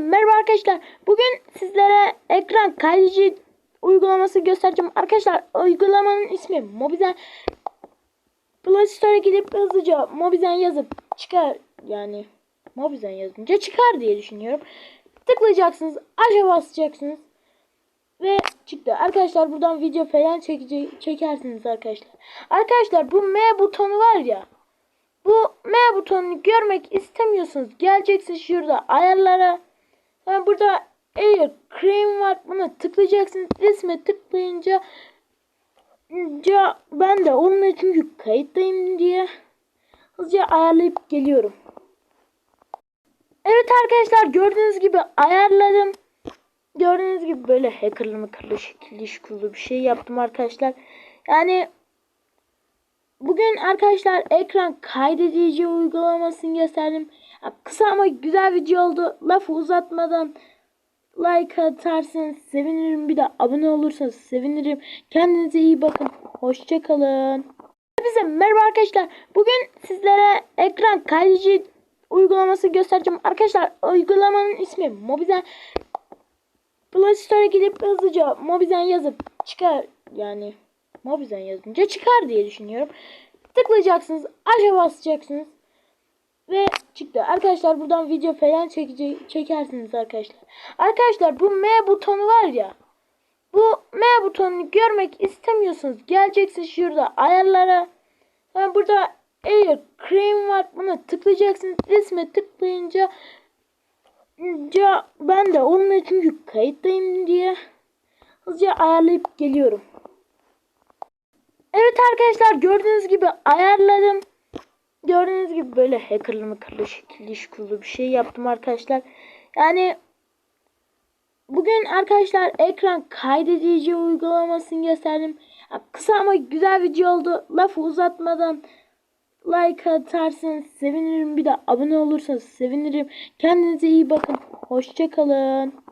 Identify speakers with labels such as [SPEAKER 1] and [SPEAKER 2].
[SPEAKER 1] merhaba arkadaşlar. Bugün sizlere ekran kaydedici uygulaması göstereceğim. Arkadaşlar uygulamanın ismi Mobizen. Play Store'a gidip hızlıca Mobizen yazıp çıkar yani Mobizen yazınca çıkar diye düşünüyorum. Tıklayacaksınız, aşağı basacaksınız ve çıktı. Arkadaşlar buradan video falan çekece çekersiniz arkadaşlar. Arkadaşlar bu M butonu var ya. Bu M butonunu görmek istemiyorsunuz. Geleceksiniz şurada ayarlara. Yani burada Air Cream var. Buna tıklayacaksınız. Resme tıklayınca ya ben de onun çünkü kayıttayım diye hızlıca ayarlayıp geliyorum. Evet arkadaşlar gördüğünüz gibi ayarladım. Gördüğünüz gibi böyle hackerlı mıkırlı şekilli şukullu bir şey yaptım arkadaşlar. Yani Bugün arkadaşlar ekran kaydedici uygulamasını gösterdim. Kısa ama güzel video oldu. Lafı uzatmadan like atarsanız sevinirim. Bir de abone olursanız sevinirim. Kendinize iyi bakın. Hoşçakalın. Bize merhaba arkadaşlar. Bugün sizlere ekran kaydedici uygulaması göstereceğim. Arkadaşlar uygulamanın ismi Mobizen. Play Store'a gidip hızlıca Mobizen yazıp çıkar yani Mobizen yazınca çıkar diye düşünüyorum. Tıklayacaksınız, aşağı basacaksınız ve çıktı. Arkadaşlar buradan video falan çekece çekersiniz arkadaşlar. Arkadaşlar bu M butonu var ya. Bu M butonunu görmek istemiyorsunuz. Geleceksiniz şurada ayarlara. Yani burada Air Cream var. Buna tıklayacaksınız. Resme tıklayınca ben de onun çünkü kayıttayım diye hızlıca ayarlayıp geliyorum. Arkadaşlar gördüğünüz gibi ayarladım. Gördüğünüz gibi böyle hackerlı mıkırlı şekilli şukullu bir şey yaptım arkadaşlar. Yani bugün arkadaşlar ekran kaydedici uygulamasını gösterdim. Kısa ama güzel video oldu. Lafı uzatmadan like atarsanız sevinirim. Bir de abone olursanız sevinirim. Kendinize iyi bakın. Hoşçakalın.